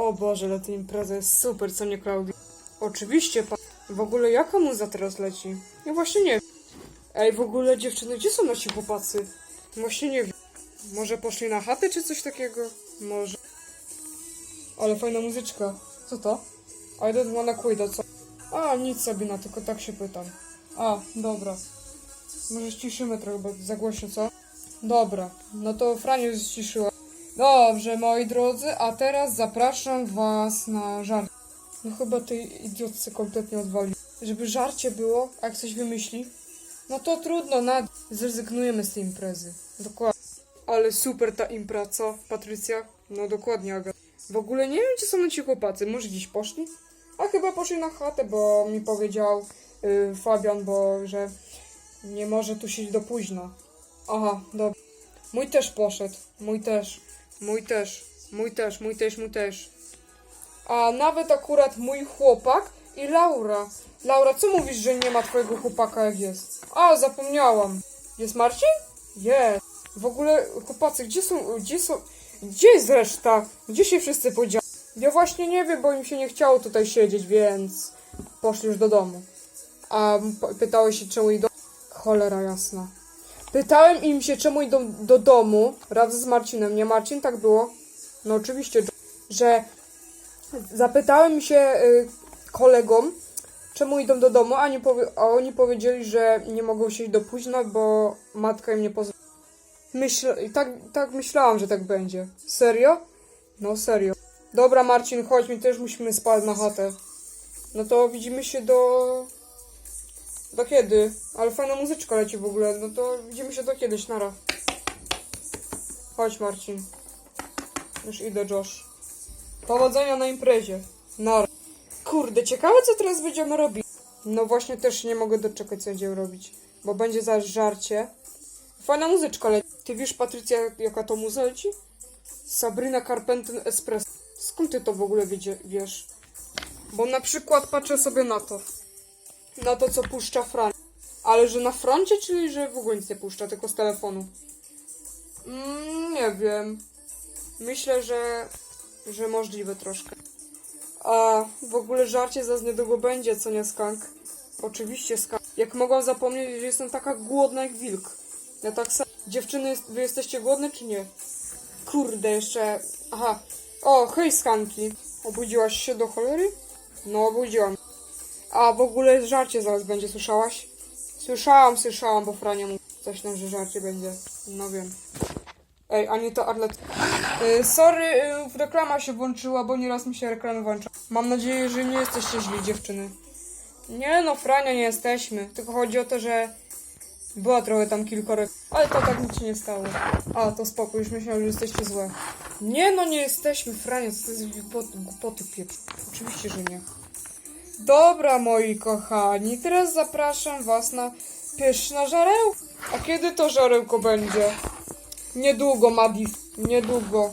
O Boże, ale ta impreza jest super, co nie Klaudii? Oczywiście, pa... W ogóle jaka muza teraz leci? Ja właśnie nie wiem. Ej, w ogóle dziewczyny, gdzie są nasi chłopacy? Właśnie nie wiem. Może poszli na chatę czy coś takiego? Może. Ale fajna muzyczka. Co to? I don't wanna quit, a co? A, nic sobie na tylko tak się pytam. A, dobra. Może ściszymy trochę, bo za głośno, co? Dobra, no to Franiu ściszyła. Dobrze, moi drodzy, a teraz zapraszam was na żart. No chyba tej idiotce kompletnie odwali. Żeby żarcie było, a jak coś wymyśli, no to trudno, nad... zrezygnujemy z tej imprezy. Dokładnie. Ale super ta impra, co, Patrycja? No dokładnie, Aga. W ogóle nie wiem, gdzie są ci chłopacy. Może gdzieś poszli? A chyba poszli na chatę, bo mi powiedział y, Fabian, bo że nie może tu siedzieć do późna. Aha, dobra. Mój też poszedł. Mój też. Mój też. Mój też, mój też, mój też. A nawet akurat mój chłopak i Laura. Laura, co mówisz, że nie ma twojego chłopaka jak jest? A, zapomniałam. Jest Marcin? Jest. W ogóle, chłopacy, gdzie są, gdzie są, gdzie jest reszta? Gdzie się wszyscy podzieli? Ja właśnie nie wiem, bo im się nie chciało tutaj siedzieć, więc poszli już do domu. A pytałeś się, czemu idą? Cholera jasna. Pytałem im się, czemu idą do domu razem z Marcinem. Nie Marcin, tak było? No oczywiście, że zapytałem się y, kolegom, czemu idą do domu, a, nie powie- a oni powiedzieli, że nie mogą siedzieć do późna, bo matka im nie pozwala. Myśl, tak, tak myślałam, że tak będzie. Serio? No serio. Dobra Marcin, chodź, my też musimy spać na chatę. No to widzimy się do... Do kiedy? Ale fajna muzyczka leci w ogóle. No to widzimy się do kiedyś, nara. Chodź Marcin. Już idę, Josh. Powodzenia na imprezie. Nara. Kurde, ciekawe co teraz będziemy robić. No właśnie też nie mogę doczekać co będziemy robić. Bo będzie zaraz żarcie. Fajna muzyczka leci. Ty wiesz Patrycja jaka to muza leci? Sabrina Carpenter Espresso. Skąd ty to w ogóle wiesz? Bo na przykład patrzę sobie na to. Na to, co puszcza Fran. Ale że na froncie, czyli że w ogóle nic nie puszcza, tylko z telefonu? Mm, nie wiem. Myślę, że, że możliwe troszkę. A w ogóle żarcie za niedługo będzie, co nie skank? Oczywiście skank. Jak mogłam zapomnieć, że jestem taka głodna jak wilk. Ja tak samo. Dziewczyny, wy jesteście głodne czy nie? Kurde, jeszcze. Aha. O, hej, skanki. Obudziłaś się do cholery? No, obudziłam. A w ogóle żarcie zaraz będzie, słyszałaś? Słyszałam, słyszałam, bo Frania mówi coś tam, że żarcie będzie. No wiem. Ej, Anita Arlet. Y, sorry, y, reklama się włączyła, bo nieraz mi się reklamy włącza. Mam nadzieję, że nie jesteście źli, dziewczyny. Nie no, Frania, nie jesteśmy. Tylko chodzi o to, że była trochę tam kilkorek, ale to tak nic się nie stało. A, to spoko, już myślałem, że jesteście złe. Nie no, nie jesteśmy, Frania, co to jest głupoty pieprz. Oczywiście, że nie. Dobra, moi kochani, teraz zapraszam was na pyszne żarełko. A kiedy to żarełko będzie? Niedługo, Madis, niedługo.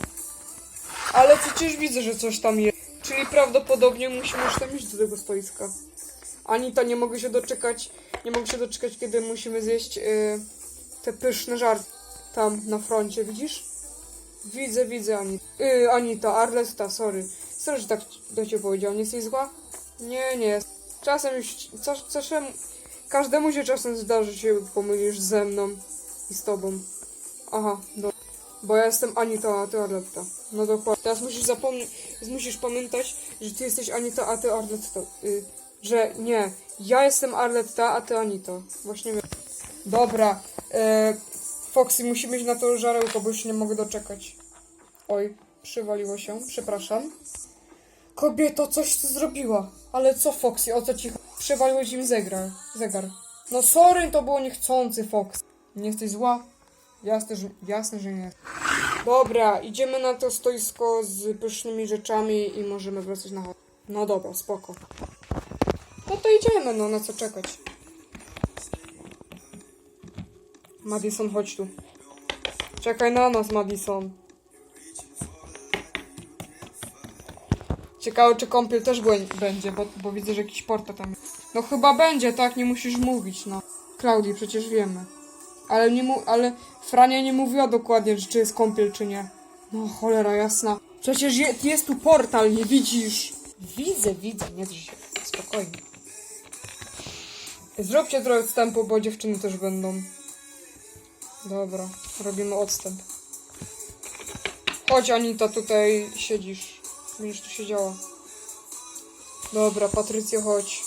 Ale przecież widzę, że coś tam jest. Czyli prawdopodobnie musimy już tam iść do tego stoiska. Anita, nie mogę się doczekać, nie mogę się doczekać, kiedy musimy zjeść y, te pyszne żarty. Tam, na froncie, widzisz? Widzę, widzę, Anita. Y, Anita, Arlesta, sorry. Sorry, że tak do ciebie powiedziałam. Nie jesteś zła? Nie, nie. Czasem już, co- czasem, każdemu się czasem zdarzy, się pomylisz ze mną i z tobą. Aha, do, bo ja jestem Anita, a ty Arletta. No dokładnie. Teraz musisz zapomnieć, musisz pamiętać, że ty jesteś Anita, a ty Arletta. Y, że nie, ja jestem Arletta, a ty Anita. Właśnie wiem. Dobra, e, Foxy, musimy iść na to żarełko, bo już nie mogę doczekać. Oj, przywaliło się, przepraszam. Kobieto, coś ty zrobiła. Ale co, Foxy, o co ci? Przewaliłeś im zegar. zegar. No sorry, to było niechcący, Fox. Nie jesteś zła? Jasne, że, jasne, że nie. Dobra, idziemy na to stoisko z pysznymi rzeczami i możemy wracać na chatę. No dobra, spoko. No to idziemy, no na co czekać. Madison, chodź tu. Czekaj na nas, Madison. Ciekawe, czy kąpiel też będzie, bo, bo widzę, że jakiś porta tam jest. No chyba będzie, tak? Nie musisz mówić, no. Klaudii, przecież wiemy. Ale nie mu, ale Frania nie mówiła dokładnie, czy jest kąpiel, czy nie. No cholera jasna. Przecież je, jest tu portal, nie widzisz? Widzę, widzę, nie drży się. Spokojnie. Zróbcie trochę odstępu, bo dziewczyny też będą. Dobra, robimy odstęp. Chodź Anita, tutaj siedzisz. Będziesz tu siedziała. Dobra, Patrycjo, chodź.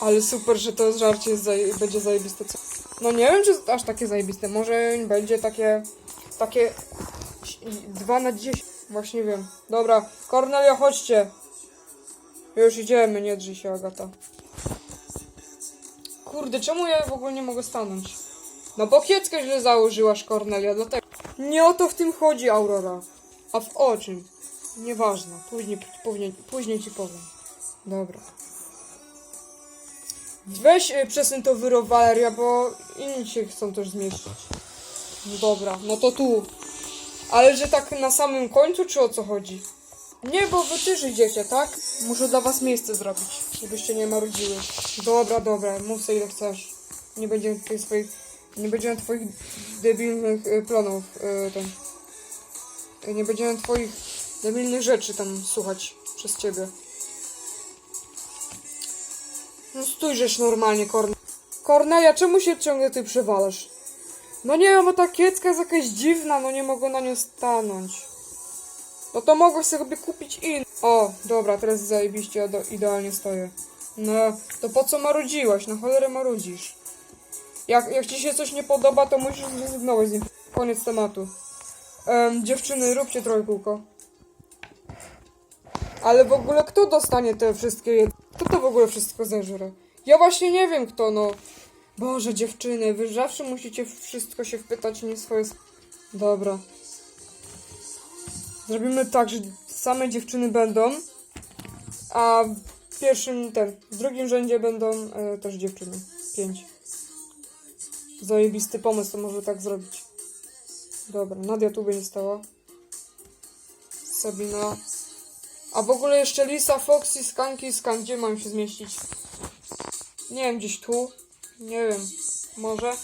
Ale super, że to żarcie jest zaje będzie zajebiste. No nie wiem, czy aż takie zajebiste. Może będzie takie... Takie... 2 na 10. Właśnie wiem. Dobra, Kornelia, chodźcie. Już idziemy, nie drzyj się, Agata. Kurde, czemu ja w ogóle nie mogę stanąć? No bo kieckę źle założyłaś, Kornelia, dlatego... Nie o to w tym chodzi, Aurora. A w o czym? Nieważne, później, później, później ci powiem. Dobra. Weź y, przesuń to wyro, Valeria, bo inni się chcą też zmieścić. No dobra, no to tu. Ale że tak na samym końcu, czy o co chodzi? Nie, bo wy też idziecie, tak? Muszę dla was miejsce zrobić, żebyście nie marudziły. Dobra, dobra, mów sobie ile chcesz. Nie będziemy tutaj swoich... Nie będziemy twoich debilnych y, planów, y, ten... Y, nie będziemy twoich debilnych rzeczy tam słuchać przez ciebie. No stójrzesz normalnie, Korne... Kornelia, czemu się ciągle ty przewalasz? No nie wiem, bo ta kiecka jest jakaś dziwna, no nie mogę na nią stanąć. No to mogłeś sobie kupić in. O, dobra, teraz zajebiście, ja do, idealnie stoję. No, to po co marudziłaś? Na cholerę marudzisz. Jak, jak ci się coś nie podoba, to musisz zrezygnować z nim. Koniec tematu. Em, dziewczyny, róbcie trochę kółko. Ale w ogóle kto dostanie te wszystkie. Kto to w ogóle wszystko zeżre? Ja właśnie nie wiem kto, no. Boże, dziewczyny, wy zawsze musicie wszystko się wpytać, nie swoje... Dobra. Zrobimy tak, że same dziewczyny będą, a w pierwszym, ten, w drugim rzędzie będą e, też dziewczyny. Pięć. Zajebisty pomysł, to może tak zrobić. Dobra, Nadia tu będzie stała. Sabina. A w ogóle jeszcze Lisa, Foxy, Skanki, Skank, gdzie mają się zmieścić? Nie wiem, gdzieś tu. Nie wiem. Może?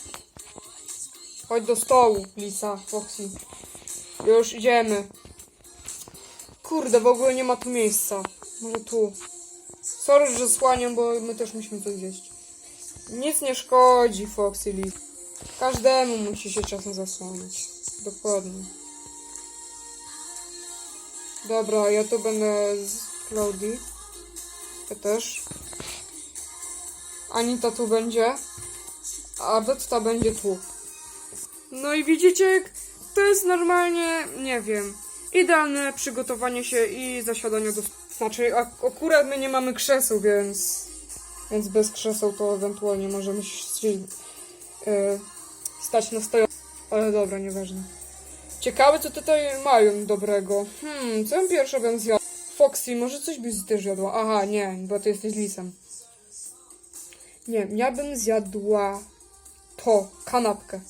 Chodź do stołu, Lisa, Foxy. Już idziemy. Kurde, w ogóle nie ma tu miejsca. Może tu. Sorry, że słaniam, bo my też musimy to zjeść. Nic nie szkodzi, Foxy Lis. Każdemu musi się czasem zasłonić. Dokładnie. Dobra, ja tu będę z Claudii. Ja też. Anita tu będzie. A Betta będzie tu. No i widzicie, to jest normalnie, nie wiem, idealne przygotowanie się i zasiadanie do... Znaczy, ak- akurat my nie mamy krzeseł, więc... Więc bez krzeseł to ewentualnie możemy się yy, stać na stoją. Ale dobra, nieważne. Ciekawe, co tutaj mają dobrego. Hmm, co bym pierwsza bym zjadła? Foxy, może coś byś też zjadła? Aha, nie, bo ty jesteś lisem. Nie, ja bym zjadła to, kanapkę.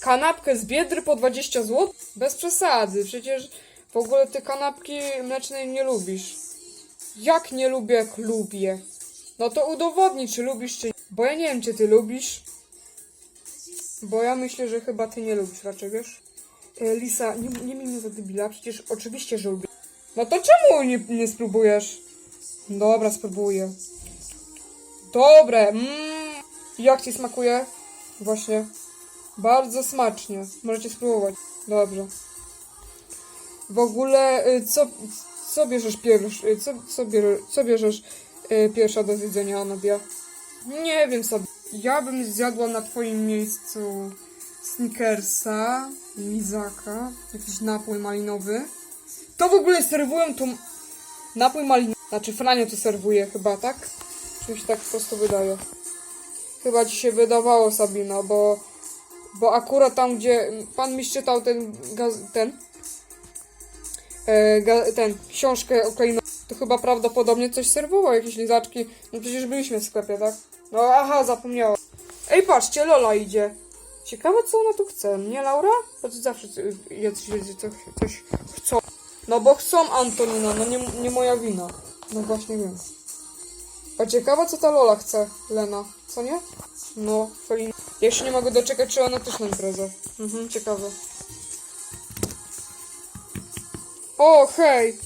Kanapkę z biedry po 20 zł? Bez przesady, przecież w ogóle ty kanapki mlecznej nie lubisz. Jak nie lubię, jak lubię? No to udowodnij, czy lubisz, czy nie. Bo ja nie wiem, czy ty lubisz. Bo ja myślę, że chyba ty nie lubisz raczej, wiesz? E, Lisa, nie, nie miej mnie za debila, przecież oczywiście, że lubię. No to czemu nie, nie spróbujesz? Dobra, spróbuję. Dobre, mmm. Jak ci smakuje? Właśnie. Bardzo smacznie. Możecie spróbować. Dobrze. W ogóle, y, co, co bierzesz pierwszy, co, co, bierze, co bierzesz y, pierwsza do zjedzenia, Nadia? Nie wiem sobie. Ja bym zjadła na twoim miejscu Snickersa, Mizaka, jakiś napój malinowy. To w ogóle serwują tu napój malinowy. Znaczy Frania to serwuje chyba, tak? Czy mi się tak po prostu wydaje? Chyba ci się wydawało, Sabina, bo bo akurat tam, gdzie pan mi czytał ten gaz, ten e, ga, ten książkę o Kaino, to chyba prawdopodobnie coś serwował, jakieś lizaczki. No przecież byliśmy w sklepie, tak? No aha, zapomniałam. Ej, patrzcie, Lola idzie. Ciekawe, co ona tu chce. Nie, Laura? Bo to zawsze jacyś ludzie coś, coś chcą. No bo chcą Antonina, no nie, nie moja wina. No właśnie wiem. A ciekawe, co ta Lola chce, Lena. Co nie? No, Felina. Ja się nie mogę doczekać, czy ona też na imprezę. Mhm, ciekawe. O, hej!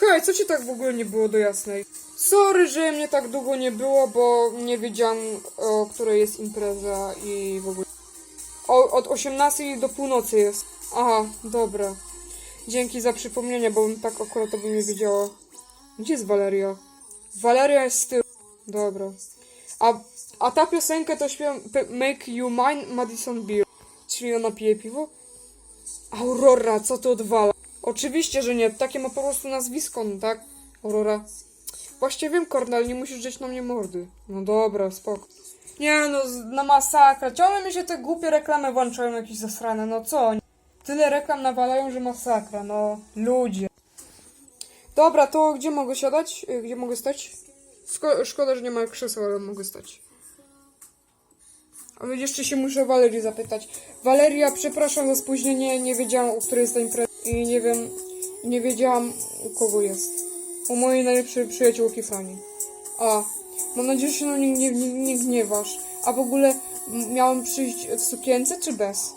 Hej, co ci tak w ogóle nie było do jasnej? Sorry, że mnie tak długo nie było, bo nie wiedziałam, o której jest impreza i w ogóle. O, od 18 do północy jest. Aha, dobra. Dzięki za przypomnienie, bo bym tak akurat to bym nie wiedziała. Gdzie jest Valeria? Valeria jest z tyłu. Dobra. A, a ta piosenka to śpiewam Make You Mine Madison Beer. Czyli ona pije piwo? Aurora, co to odwala? Oczywiście, że nie. Takie ma po prostu nazwisko, no tak? Aurora. Właśnie wiem, Kornel, nie musisz drzeć na mnie mordy. No dobra, spoko. Nie no, z- na masakra. Ciągle mi się te głupie reklamy włączają jakieś zasrane, no co? Tyle reklam nawalają, że masakra, no. Ludzie. Dobra, to gdzie mogę siadać? Y, Gdzie mogę stać? Szko- szkoda, że nie ma krzesła, ale mogę stać. A jeszcze się muszę Walerii zapytać. Waleria, przepraszam za spóźnienie, nie wiedziałam, u której jest ta impreza i nie wiem, nie wiedziałam, u kogo jest. U mojej najlepszej przyjaciółki Frani. A, mam nadzieję, że się na nie, nie, nie gniewasz. A w ogóle miałam przyjść w sukience czy bez?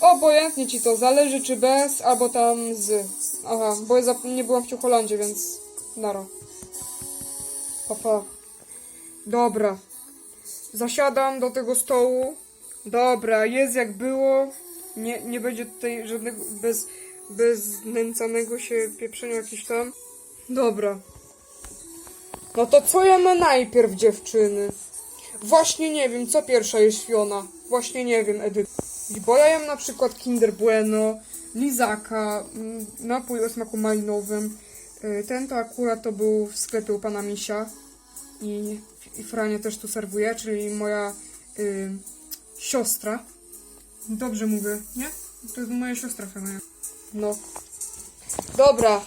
Obojętnie ci to, zależy czy bez, albo tam z. Aha, bo ja nie byłam w Ciucholandzie, więc nara. Papa. Dobra. Zasiadam do tego stołu. Dobra, jest jak było. Nie, nie będzie tutaj żadnego bez, bez znęcanego się pieprzenia jakiś tam. Dobra. No to co jemy najpierw, dziewczyny? Właśnie nie wiem, co pierwsza jest Fiona. Właśnie nie wiem, Edyt. Bo ja jem na przykład Kinder Bueno, Lizaka, mm, napój o smaku malinowym. Y, Ten to akurat to był w sklepie u pana Misia. I, i też tu serwuje, czyli moja y, siostra. Dobrze mówię, nie? To jest moja siostra Frania. No. Dobra.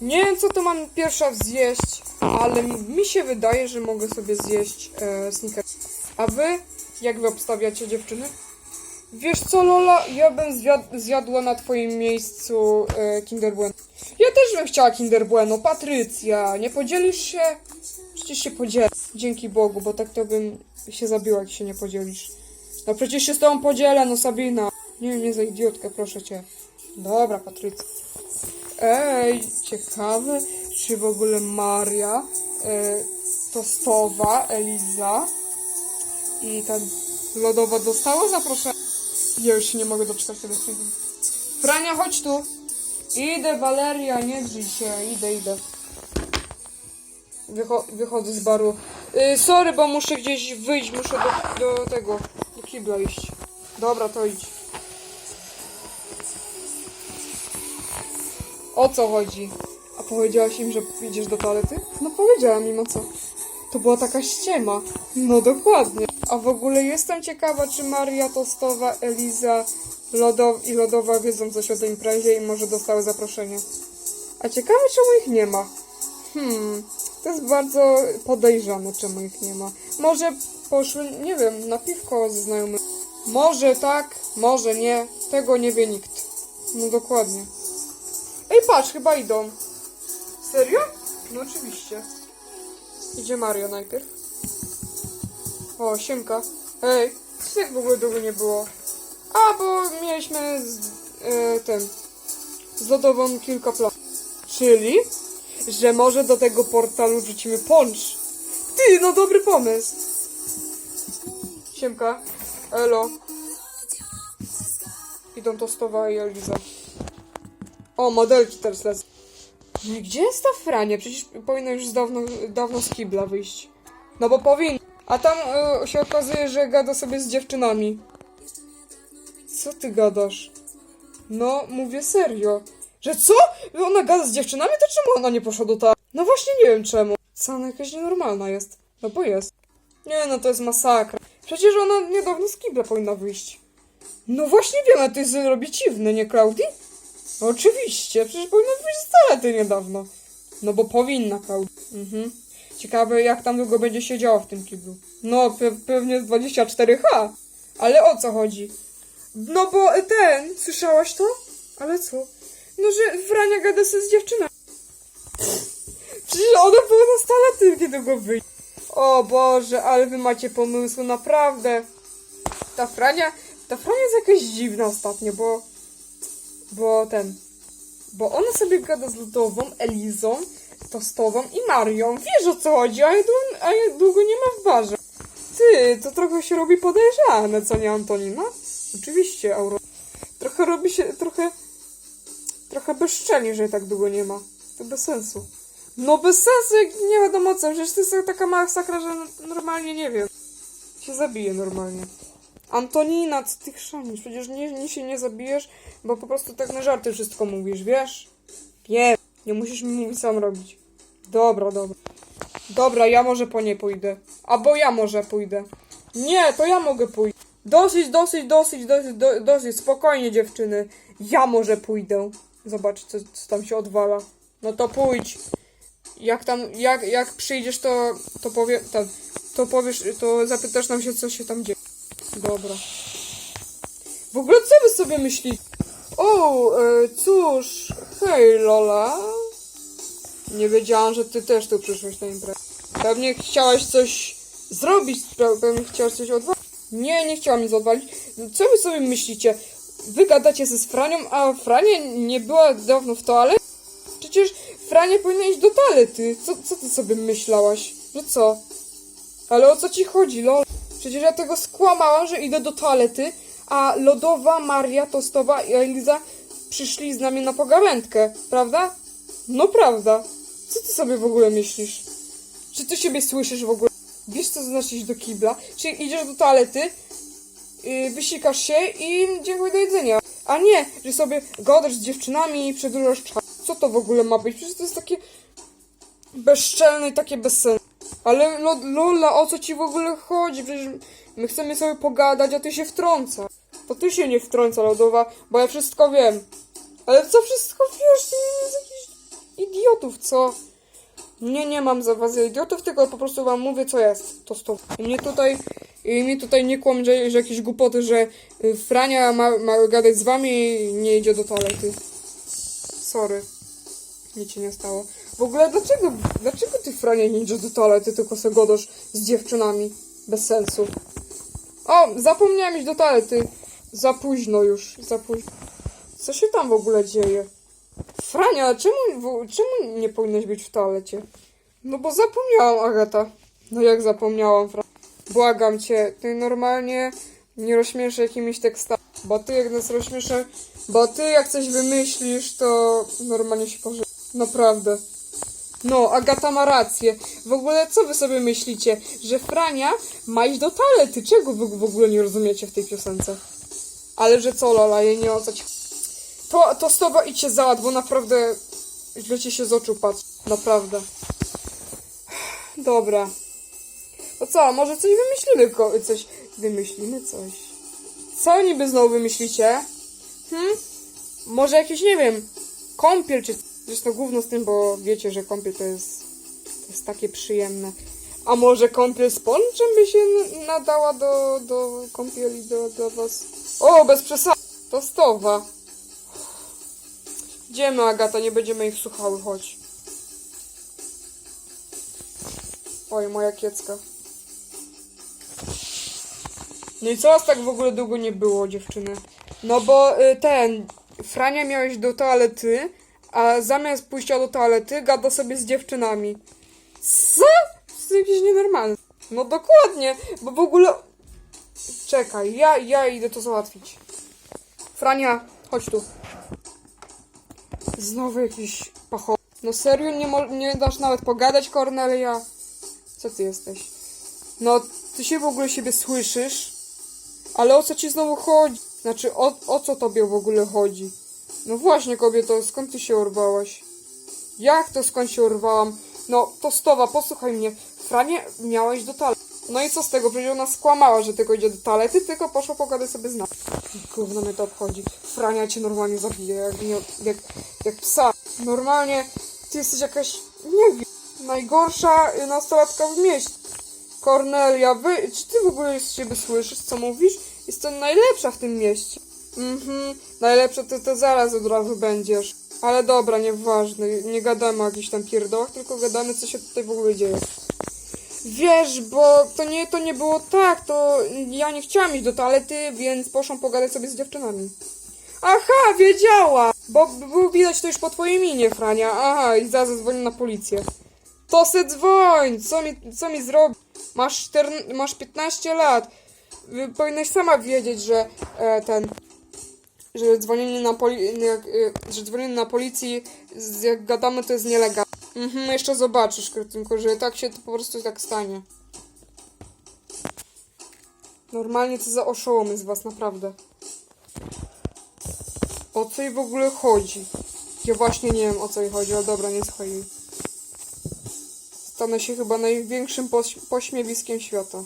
Nie wiem, co to mam pierwsza zjeść, ale mi, się wydaje, że mogę sobie zjeść e, snickers. A wy? Jak wy obstawiacie dziewczyny? Wiesz co, Lola? Ja bym zjad- zjadła na twoim miejscu e, Kinder Bueno. Ja też bym chciała Kinder Bueno. Patrycja, nie podzielisz się? Przecież się podzielę. Dzięki Bogu, bo tak to bym się zabiła, jak się nie podzielisz. No przecież się z tobą podzielę, no Sabina. Nie wiem, nie za idiotkę, proszę cię. Dobra, Patrycja. Ej, ciekawe, czy w ogóle Maria, e, Tostowa, Eliza i ta lodowa dostała zaproszenie. Ja już się nie mogę doczekać tego filmu. Frania, chodź tu. Idę, Waleria, nie drzyj się. Idę, idę. Wycho wychodzę z baru. Y, sorry, bo muszę gdzieś wyjść, muszę do, do tego, do kibla iść. Dobra, to idź. O co chodzi? A powiedziałaś im, że idziesz do toalety? No powiedziałam im, a co? To była taka ściema. No dokładnie. A w ogóle jestem ciekawa, czy Maria Tostowa, Eliza Lodow i Lodowa wiedzą coś o tej imprezie i może dostały zaproszenie. A ciekawe, czemu ich nie ma. Hmm, to jest bardzo podejrzane, czemu ich nie ma. Może poszły, nie wiem, na piwko ze znajomymi. Może tak, może nie. Tego nie wie nikt. No dokładnie. Ej, patrz, chyba idą. Serio? No oczywiście. Idzie Mario najpierw. O, siemka. Hej, co tak w ogóle długo nie było? A, bo mieliśmy z, e, ten, z lodową kilka planów. Czyli, że może do tego portalu rzucimy poncz. Ty, no dobry pomysł. Siemka. Elo. Idą Tostowa i Eliza. O, modelki teraz lecą. No i gdzie jest ta Frania? Przecież powinna już z dawno, dawno z kibla wyjść. No bo powinna. A tam e, się okazuje, że gada sobie z dziewczynami. Co ty gadasz? No, mówię serio. Że co? Ona gada z dziewczynami? To czemu ona nie poszła do ta? No właśnie nie wiem czemu. Co, ona jakaś nienormalna jest. No bo jest. Nie no, to jest masakra. Przecież ona niedawno z kibla powinna wyjść. No właśnie wiem, ale to jest robi dziwne, nie Klaudii? No oczywiście, przecież powinna wyjść z toalety niedawno. No bo powinna, Klaudii. Mhm. Ciekawe, jak tam długo będzie siedziała w tym kiblu. No, pe pewnie z 24H. Ale o co chodzi? No bo ten, słyszałaś to? Ale co? No, że Frania gada sobie z dziewczyną. Przecież ona była nastolatkiem, kiedy go wyjść. O Boże, ale wy macie pomysły, naprawdę. Ta Frania, ta Frania jest jakaś dziwna ostatnio, bo... Bo ten... Bo ona sobie gada z Ludową, Elizą, Tostową i Marią. Wiesz o co chodzi, a ja, długo nie ma w barze. Ty, to trochę się robi podejrzane, co nie Antonina? Oczywiście, Auro. Trochę robi się, trochę, trochę bezczelnie, że tak długo nie ma. To bez sensu. No bez sensu, jak nie wiadomo co, przecież to jest taka masakra, że no- normalnie nie wiem. Się zabije normalnie. Antonina, co ty chrzanisz? Przecież nie, nie się nie zabijesz, bo po prostu tak na żarty wszystko mówisz, wiesz? Wiem, nie musisz mi mówić sam robić. Dobra, dobra. Dobra, ja może po nie pójdę. Albo ja może pójdę. Nie, to ja mogę pójść. Dosyć, dosyć, dosyć, dosyć, do, dosyć. Spokojnie, dziewczyny. Ja może pójdę. Zobacz, co, co tam się odwala. No to pójdź. Jak tam, jak, jak przyjdziesz, to, to powie, to, to powiesz, to zapytasz nam się, co się tam dzieje. Dobra. W ogóle co wy sobie myślicie? O, e, cóż, hej Lola. Nie wiedziałam, że ty też tu przyszłeś na imprezę. Pewnie chciałaś coś zrobić, pe- pewnie chciałaś coś odwalić. Nie, nie chciałam nic odwalić. Co wy sobie myślicie? Wy gadacie ze Franią, a Frania nie była dawno w toalecie? Przecież Frania powinna iść do toalety. Co, co ty sobie myślałaś? Że co? Ale o co ci chodzi, lol? Przecież ja tego skłamałam, że idę do toalety, a Lodowa, Maria, Tostowa i Eliza przyszli z nami na pogawędkę, prawda? No prawda. Co ty sobie w ogóle myślisz? Czy ty siebie słyszysz w ogóle? Wiesz co znaczy iść do kibla? Czy idziesz do toalety, yy, wysikasz się i dziękuję do jedzenia. A nie, że sobie gadasz z dziewczynami i przedłużasz czas. Co to w ogóle ma być? Przecież to jest takie bezczelne i takie bez sensu. Ale Lo- Lola, o co ci w ogóle chodzi? Przecież my chcemy sobie pogadać, a ty się wtrąca. To ty się nie wtrąca, Lodowa, bo ja wszystko wiem. Ale co wszystko wiesz? Ty jest jakichś idiotów, co? Nie, nie mam za was idiotów, tylko po prostu wam mówię, co jest. To stop. I mnie tutaj, i mi tutaj nie kłam, że, że jakieś głupoty, że y, Frania ma, ma gadać z wami i nie idzie do toalety. Sorry. Nic się nie stało. W ogóle dlaczego, dlaczego ty Frania nie idziesz do toalety, tylko se godasz z dziewczynami? Bez sensu. O, zapomniałem iść do toalety. Za późno już, za późno. Co się tam w ogóle dzieje? Frania, czemu, czemu nie powinnaś być w toalecie? No bo zapomniałam, Agata. No jak zapomniałam, Frania? Błagam cię, ty normalnie nie rozśmieszaj jakimiś tekstami. Bo ty jak nas rozśmieszasz, bo ty jak coś wymyślisz, to normalnie się pożyje. Naprawdę. No, Agata ma rację. W ogóle co wy sobie myślicie? Że Frania ma iść do toalety? Czego wy w ogóle nie rozumiecie w tej piosence? Ale że co, Lola, jej nie o co ci... To, to z tobą idźcie załatw, bo naprawdę źle ci się z oczu patrzy. Naprawdę. Dobra. To co, może coś wymyślimy? ko- Coś... Wymyślimy coś. Co niby znowu wymyślicie? Hmm? Może jakieś, nie wiem, kąpiel czy... Zresztą gówno z tym, bo wiecie, że kąpiel to jest... To jest takie przyjemne. A może kąpiel z ponczem by się nadała do, do kąpieli do, do was? O, bez przesady. To stowa. Idziemy, Agata, nie będziemy ich słuchały, chodź. Oj, moja kiecka. No i co was tak w ogóle długo nie było, dziewczyny? No bo y, ten, Frania miałeś do toalety, a zamiast pójścia do toalety gada sobie z dziewczynami. Co? To jest jakieś nienormalne. No dokładnie, bo w ogóle... Czekaj, ja, ja idę to załatwić. Frania, chodź tu. Znowu jakiś pacho... No serio, nie, nie dasz nawet pogadać, Kornelia? Co ty jesteś? No, ty się w ogóle siebie słyszysz? Ale o co ci znowu chodzi? Znaczy, o, o co tobie w ogóle chodzi? No właśnie, kobieto, skąd ty się urwałaś? Jak to skąd się urwałam? No, to stowa, posłuchaj mnie. Franie miała iść do toalety. No i co z tego? Przecież ona skłamała, że tylko idzie do toalety, tylko poszła pogadać sobie z nami. Gówno mnie to obchodzi. Frania cię normalnie zabije, jak, jak, jak psa. Normalnie ty jesteś jakaś, nie wiem, najgorsza nastolatka w mieście. Kornelia, wy, czy ty w ogóle z siebie słyszysz, co mówisz? Jestem najlepsza w tym mieście. Mhm, najlepsza to, to zaraz od razu będziesz. Ale dobra, nieważne, nie gadamy o jakichś tam pierdołach, tylko gadamy, co się tutaj w ogóle dzieje. Wiesz, bo to nie, to nie było tak, to ja nie chciałam iść do toalety, więc poszłam pogadać sobie z dziewczynami. Aha, wiedziała! Bo było widać to już po twojej minie, Frania. Aha, i zaraz zadzwonię na policję. To se dzwoń! Co mi, co mi zrobi? Masz, masz 15 lat. Powinnaś sama wiedzieć, że e, ten... Że dzwonienie na poli... e, że dzwonienie na policji, jak gadamy, to jest nielegalne. Mhm, jeszcze zobaczysz, kretynko, że tak się to po prostu tak stanie. Normalnie co za oszołomy z was, naprawdę. O co jej w ogóle chodzi? Ja właśnie nie wiem o co jej chodzi, ale dobra, nie słuchaj. Stanę się chyba największym poś- pośmiewiskiem świata.